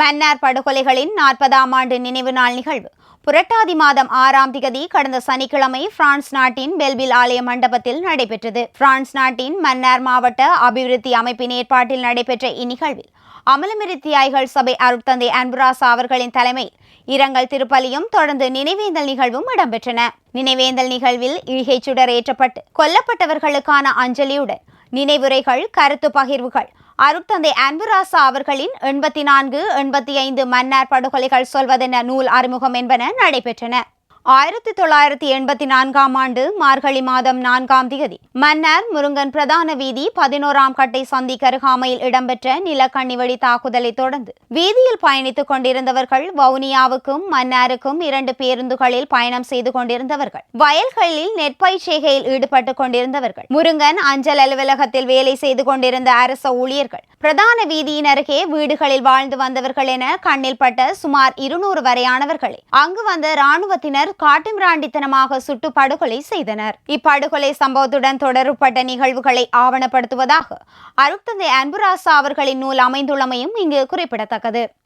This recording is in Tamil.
மன்னார் படுகொலைகளின் நாற்பதாம் ஆண்டு நினைவு நாள் நிகழ்வு. புரட்டாதி மாதம் ஆறாம் திகதி கடந்த சனிக்கிழமை பிரான்ஸ் நாட்டின் பெல்வில் ஆலய மண்டபத்தில் நடைபெற்றது. பிரான்ஸ் நாட்டின் மன்னார் மாவட்ட அபிவிருத்தி அமைப்பின் ஏற்பாட்டில் நடைபெற்ற இந்நிகழ்வில் அமலமிரி தியாய்கள் சபை அருட்தந்தை அன்புராசா அவர்களின் தலைமையில் இரங்கல் திருப்பலியும் தொடர்ந்து நினைவேந்தல் நிகழ்வும் இடம்பெற்றன. நினைவேந்தல் நிகழ்வில் இழிகை சுடர் ஏற்றப்பட்டு கொல்லப்பட்டவர்களுக்கான அஞ்சலியுடன் நினைவுரைகள் கருத்து பகிர்வுகள் அருட்தந்தை அன்புராசா அவர்களின் எண்பத்தி நான்கு எண்பத்தி ஐந்து மன்னார் படுகொலைகள் சொல்வதென நூல் அறிமுகம் என்பன நடைபெற்றன. ஆயிரத்தி தொள்ளாயிரத்தி எண்பத்தி நான்காம் ஆண்டு மார்கழி மாதம் நான்காம் திகதி மன்னார் முருங்கன் பிரதான வீதி பதினோராம் கட்டை சந்தி கருகாமையில் இடம்பெற்ற நிலக்கண்ணிவழி தாக்குதலை தொடர்ந்து வீதியில் பயணித்துக் கொண்டிருந்தவர்கள் வவுனியாவுக்கும் மன்னாருக்கும் இரண்டு பேருந்துகளில் பயணம் செய்து கொண்டிருந்தவர்கள் வயல்களில் நெற்பயிற்சிகையில் ஈடுபட்டுக் கொண்டிருந்தவர்கள். முருங்கன் அஞ்சல் அலுவலகத்தில் வேலை செய்து கொண்டிருந்த அரச ஊழியர்கள் பிரதான வீதியின் அருகே வீடுகளில் வாழ்ந்து வந்தவர்கள் என கண்ணில் பட்ட சுமார் இருநூறு வரையானவர்களை. அங்கு வந்த இராணுவத்தினர் காட்டுமிராண்டித்தனமாக சுட்டு படுகொலை செய்தனர். இப்படுகொலை சம்பவத்துடன் தொடர்புபட்ட நிகழ்வுகளை ஆவணப்படுத்துவதாக அருட்தந்தை அன்புராசா அவர்களின் நூல் அமைந்துள்ளமையும் இங்கு குறிப்பிடத்தக்கது.